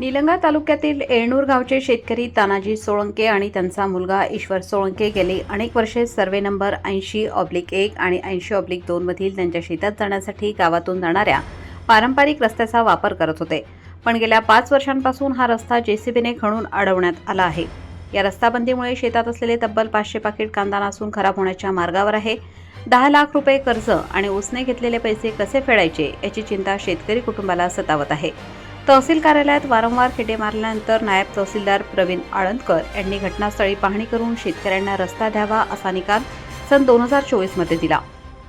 निलंगा तालुक्यातील एळनूर गावचे शेतकरी तानाजी सोळंके आणि त्यांचा मुलगा ईश्वर सोळंके गेली अनेक वर्षे सर्वे नंबर ऐंशी ऑब्लिक एक आणि ऐंशी ऑब्लिक दोनमधील त्यांच्या शेतात जाण्यासाठी गावातून जाणाऱ्या पारंपरिक रस्त्याचा वापर करत होते. पण गेल्या पाच वर्षांपासून हा रस्ता जेसीबीने खणून अडवण्यात आला आहे. या रस्ताबंदीमुळे शेतात असलेले तब्बल पाचशे पाकिट कांदा नासून खराब होण्याच्या मार्गावर आहे. दहा लाख रुपये कर्ज आणि उसने घेतलेले पैसे कसे फेडायचे याची चिंता शेतकरी कुटुंबाला सतावत आहे. तहसील कार्यालयात वारंवार खेटे मारल्यानंतर नायब तहसीलदार प्रवीण आळंदकर यांनी घटनास्थळी पाहणी करून शेतकऱ्यांना रस्ता द्यावा असा निकाल सन दोन हजार चोवीसमध्ये दिला.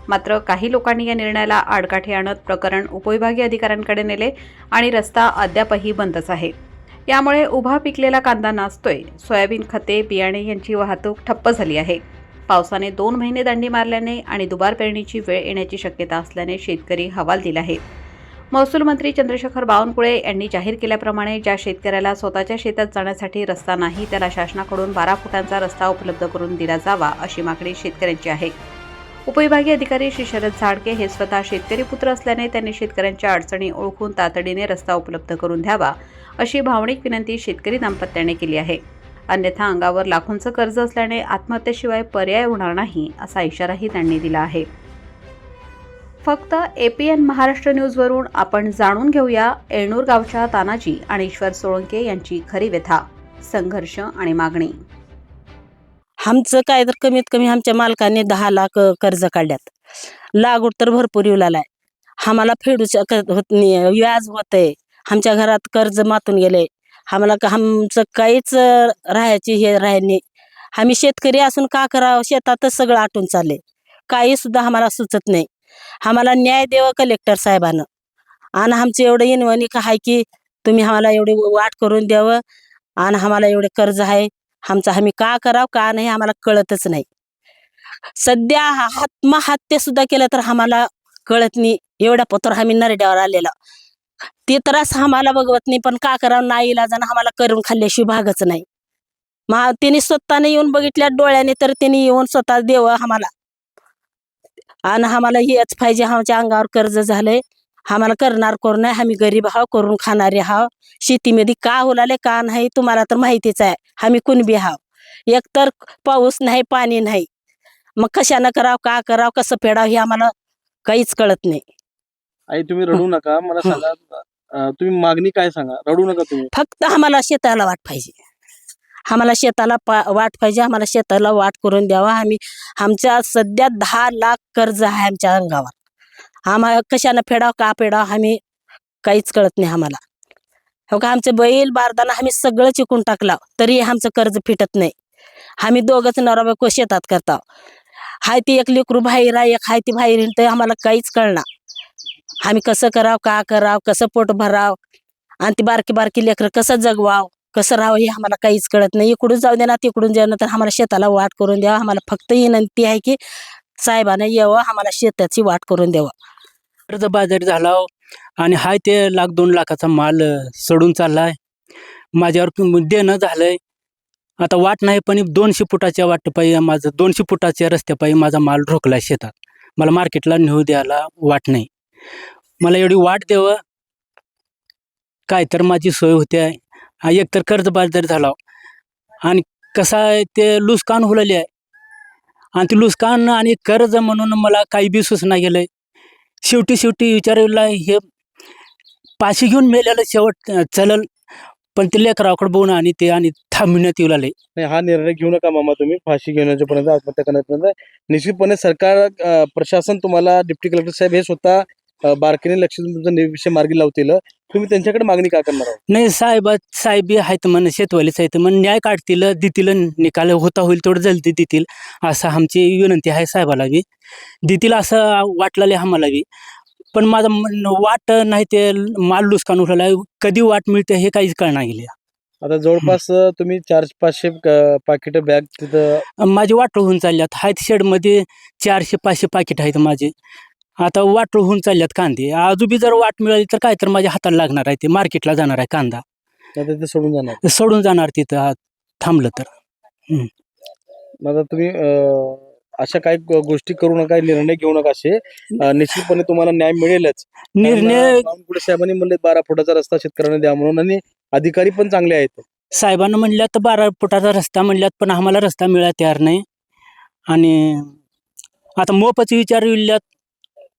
मात्र काही लोकांनी या निर्णयाला आडकाठी आणत प्रकरण उपविभागीय अधिकाऱ्यांकडे नेले आणि रस्ता अद्यापही बंदच आहे. यामुळे उभा पिकलेला कांदा नाचतोय सोयाबीन खते बियाणे यांची वाहतूक ठप्प झाली आहे. पावसाने दोन महिने दांडी मारल्याने आणि दुबार पेरणीची वेळ येण्याची शक्यता असल्याने शेतकरी हवाल दिला आहे. महसूल मंत्री चंद्रशेखर बावनकुळे यांनी जाहीर केल्याप्रमाणे ज्या शेतकऱ्याला स्वतःच्या शेतात जाण्यासाठी रस्ता नाही त्याला शासनाकडून बारा फुटांचा रस्ता उपलब्ध करून दिला जावा अशी मागणी शेतकऱ्यांची आहे. उपविभागीय अधिकारी श्री शरद झाडके हे स्वतः शेतकरी पुत्र असल्याने त्यांनी शेतकऱ्यांच्या अडचणी ओळखून तातडीने रस्ता उपलब्ध करून द्यावा अशी भावनिक विनंती शेतकरी दाम्पत्याने केली आहे. अन्यथा अंगावर लाखोंचं कर्ज असल्याने आत्महत्येशिवाय पर्याय होणार नाही असा इशाराही त्यांनी दिला आहे. फक्त एपीएन महाराष्ट्र न्यूजवरून आपण जाणून घेऊया एळनूर गावच्या तानाजी आणि ईश्वर सोळंके यांची खरी व्यथा संघर्ष आणि मागणी. आमचं काय तर कमीत कमी आमच्या मालकाने दहा लाख कर्ज काढल्यात. लागूड तर भरपूर येऊ लागलाय आम्हाला फेडू शकत होत नाही व्याज होत आहे आमच्या घरात कर्ज मातून गेले. आम्हाला आमचं काहीच राहायची हे राहिली आम्ही शेतकरी असून का करावं? शेतातच सगळं आटून चालले काही सुद्धा आम्हाला सुचत नाही. आम्हाला न्याय देव कलेक्टर साहेबानं? आणि आमचं एवढं इनवणी का आहे की तुम्ही आम्हाला एवढी वाट करून द्यावं? आणि आम्हाला एवढे कर्ज आहे? आमचं आम्ही का करावं का नाही आम्हाला कळतच नाही. सध्या आत्महत्या सुद्धा केलं तर आम्हाला कळत नाही. एवढ्या पत्र आम्ही नरड्यावर आलेला. ते त्रास आम्हाला बघवत नाही पण का करावं? नाही इलाजानं आम्हाला करून खाल्ल्याशिवाय भागच नाही. मग त्यांनी स्वतःने येऊन बघितल्या डोळ्याने तर त्यांनी येऊन स्वतः देव आम्हाला. आणि आम्हाला हेच पाहिजे आमच्या अंगावर कर्ज झालंय. आम्हाला करणार कोण नाही आम्ही गरीब आहो करून खाणारे हाव शेतीमध्ये का होलाले का नाही तुम्हाला तर माहितीच आहे. आम्ही कुणबी हाव एकतर पाऊस नाही पाणी नाही. मग कशानं करावं का करावं कसं फेडावं हे आम्हाला काहीच कळत नाही. आई तुम्ही रडू नका. मला. सांगा अं, तुम्ही मागणी काय सांगा? रडू नका तुम्ही. फक्त आम्हाला शेताला वाट पाहिजे. आम्हाला शेताला पा वाट पाहिजे. आम्हाला शेताला वाट करून द्यावा. आम्ही आमच्या सध्या दहा लाख कर्ज आहे आमच्या अंगावर. आम्हाला कशानं फेडावं का फेडाव आम्ही काहीच कळत नाही आम्हाला. हो का? आमचे बैल बारदाना आम्ही सगळं चिकून टाकला तरी आमचं कर्ज फिटत नाही. आम्ही दोघंच नवरा बायको शेतात करता. हाय ती एक लेकरू बाहेर आहे एक हाय ती बाहेर तर आम्हाला काहीच कळणार. आम्ही कसं करावं का करावं कसं पोट भराव आणि ती बारकी बारकी लेकरं कसं जगवाव? कसं राहावं हे आम्हाला काहीच कळत नाही. इकडून जाऊ दे ना तिकडून जाऊ ना तर आम्हाला शेताला वाट करून द्यावा. आम्हाला फक्त विनंती आहे की साहेबानं यावं आम्हाला शेताची वाट करून द्यावं. कर्ज बाजार झाला हो. आणि हाय ते लाख दोन लाखाचा माल सडून चाललाय. माझ्यावर देणं झालंय. आता वाट नाही पण दोनशे फुटाच्या वाटपायी माझं दोनशे फुटाच्या रस्त्यापायी माझा माल रोखला शेतात. मला मार्केटला नेऊ द्यायला वाट नाही. मला एवढी वाट द्यावं. काय तर माझी सोय होते आहे. हा, एकतर कर्ज बाजारी झाला. आणि कसं आहे ते लुसकान हुलले आहे. आणि ते लुसकान आणि कर्ज म्हणून मला काही बी सुचना गेलंय. शेवटी शेवटी विचारला हे पाशी घेऊन मेलेलं शेवट चलल. पण ते लेकराकडे बघून आणि ते आणि थांबण्यात येऊ लागले. नाही हा निर्णय घेऊ नका मामा तुम्ही. फाशी घेण्याच्या पर्यंत आत्महत्या करण्यापर्यंत. निश्चितपणे सरकार अं, प्रशासन तुम्हाला डिप्टी कलेक्टर साहेब हे स्वतः अं, बारकाईने लक्ष देऊन तुमचा नि- विषय मार्गी लावतील. तुम्ही त्यांच्याकडे मागणी का करणार आहोत? नाही साहेब साहेबी आहेत म्हण शेतवालीच आहेत म्हण न्याय काढतील देतील निकाल होता होईल तेवढं जलदी देतील असं आमची विनंती आहे साहेबाला बी. देतील असं वाटलेलं आहे आम्हाला बी. पण माझं मन- वाट नाही ते माल लुसकान उठलेला आहे कधी वाट मिळते हे काहीच कळणार गेले आता जवळपास अं, तुम्ही चारशे पाचशे पाकिट बॅग तिथं माझी वाटोळ होऊन चालल्यात आहेत शेडमध्ये चारशे पाचशे पाकिट आहेत माझे. आता वाटोळ होऊन चालल्यात कांदे. अजून बी जर वाट मिळाली तर काय तर माझ्या हाताला लागणार आहे ते. मार्केटला जाणार आहे कांदा. आता ते सोडून जाणार. सोडून जाणार तिथं. थांबलं तर. मग आता तुम्ही अं, अशा काही गो- गोष्टी करू नका निर्णय घेऊ नका असे. अं, निश्चितपणे तुम्हाला न्याय मिळेलच. कारण, निर्णय अं, बावनकुळे साहेबांनी म्हणले बारा फुटाचा रस्ता शेतकऱ्यांना द्या म्हणून आणि अधिकारी पण चांगले आहेत. साहेबांना म्हणल्यात तर बारा फुटाचा रस्ता म्हणल्यात पण आम्हाला रस्ता मिळायला तयार नाही. आणि आता मोपाचे विचार विल्ल्यात.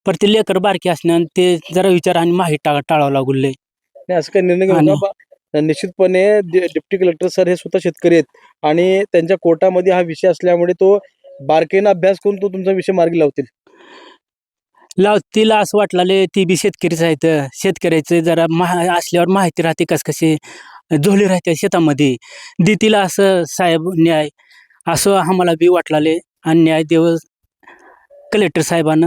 पर ते लेकर बारके असण्यान ते जरा विचार आणि माहीत टाळ टाळावं लागले नाही असं काही निर्णय घेऊ आणि- नका बा- निश्चितपणे डि- डिप्टी कलेक्टर सर हे स्वतः शेतकरी आहेत आणि त्यांच्या कोर्टामध्ये हा विषय असल्यामुळे तो बारकाईनं अभ्यास करून तो तुमचा विषय मार्गी लावतील. लाव तिला असं वाटलं ती बी शेतकरीच आहेत. शेतकऱ्याचं जरा महा असल्यावर माहिती राहते कस कसे झोली राहते शेतामध्ये. देतील असं साहेब न्याय असं आम्हाला बी वाटलाले आणि न्याय देव कलेक्टर साहेबांना